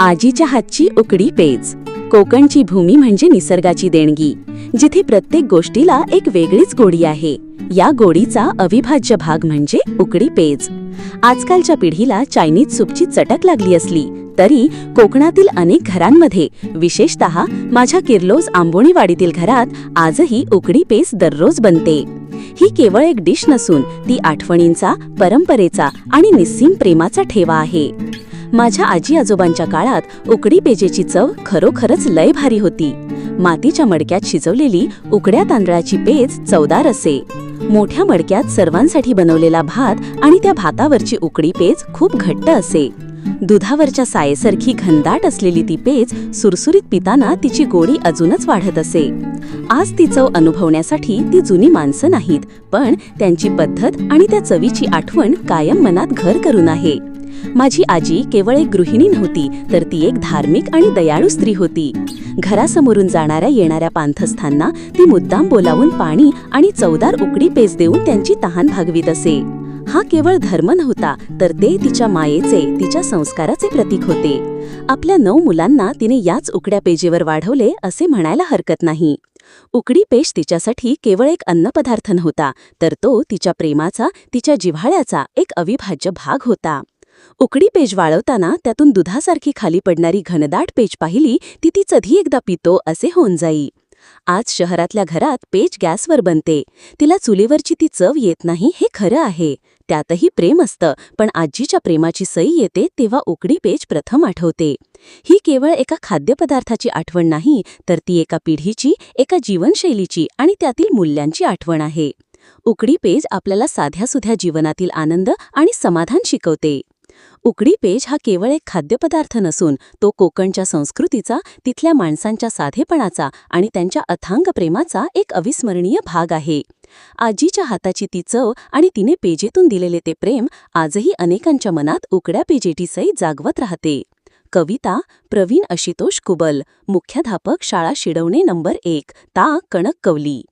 आजीच्या हातची उकडी पेज. कोकणची भूमी म्हणजे निसर्गाची देणगी जिथे प्रत्येक गोष्टीला एक वेगळीच गोडी आहे. या गोडीचा अविभाज्य भाग म्हणजे उकडी पेज. आजकालच्या पिढीला चायनीज सूपची चटक लागली असली तरी कोकणातील अनेक घरांमध्ये विशेषतः माझ्या किर्लोज आंबोणीवाडीतील घरात आजही उकडी पेज दररोज बनते. ही केवळ एक डिश नसून ती आठवणींचा परंपरेचा आणि निस्सीम प्रेमाचा ठेवा आहे. माझ्या आजी आजोबांच्या काळात उकडी पेजेची चव खरोखरच लय भारी होती. मातीच्या मडक्यात शिजवलेली उकड्या तांदळाची पेज चवदार असे. मोठ्या मडक्यात सर्वांसाठी बनवलेला भात आणि त्या भातावरची उकडी पेज खूप घट्ट असे. दुधावरच्या सायेसारखी घनदाट असलेली ती पेज सुरसुरीत पिताना तिची गोडी अजूनच वाढत असे. आज ती चव अनुभवण्यासाठी ती जुनी माणसं नाहीत पण त्यांची पद्धत आणि त्या चवीची आठवण कायम मनात घर करून आहे. माझी आजी केवळ एक गृहिणी नव्हती तर ती एक धार्मिक आणि दयाळू स्त्री होती. घरासमोरून जाणाऱ्या येणाऱ्या पांथस्थांना ती मुद्दाम बोलावून पाणी आणि चवदार उकडी पेज देऊन त्यांची तहान भागवीत असे. हा केवळ धर्म नव्हता तर ते तिच्या मायेचे तिच्या संस्काराचे प्रतीक होते. आपल्या नऊ मुलांना तिने याच उकड्या पेजेवर वाढवले असे म्हणायला हरकत नाही. उकडी पेश तिच्यासाठी केवळ एक अन्नपदार्थ नव्हता तर तो तिच्या प्रेमाचा तिच्या जिव्हाळ्याचा एक अविभाज्य भाग होता. उकडी पेज वाळवताना त्यातून दुधासारखी खाली पडणारी घनदाट पेज पाहिली ती ती चधी एकदा पितो असे होऊन जाई. आज शहरातल्या घरात पेज गॅसवर बनते. तिला चुलीवरची ती चव येत नाही हे खरं आहे. त्यातही प्रेम असतं पण आजीच्या प्रेमाची सई येते तेव्हा उकडी पेज प्रथम आठवते. ही केवळ एका खाद्यपदार्थाची आठवण नाही तर ती एका पिढीची एका जीवनशैलीची आणि त्यातील मूल्यांची आठवण आहे. उकडी पेज आपल्याला साध्यासुध्या जीवनातील आनंद आणि समाधान शिकवते. उकडी पेज हा केवळ एक खाद्यपदार्थ नसून तो कोकणच्या संस्कृतीचा तिथल्या माणसांच्या साधेपणाचा आणि त्यांच्या अथांग प्रेमाचा एक अविस्मरणीय भाग आहे. आजीच्या हाताची ती चव आणि तिने पेजेतून दिलेले ते प्रेम आजही अनेकांच्या मनात उकड्या पेजेटी सई जागवत राहते. कविता प्रवीण आशितोष कुबल मुख्याध्यापक शाळा शिडवणे नंबर एक ता कणक कवली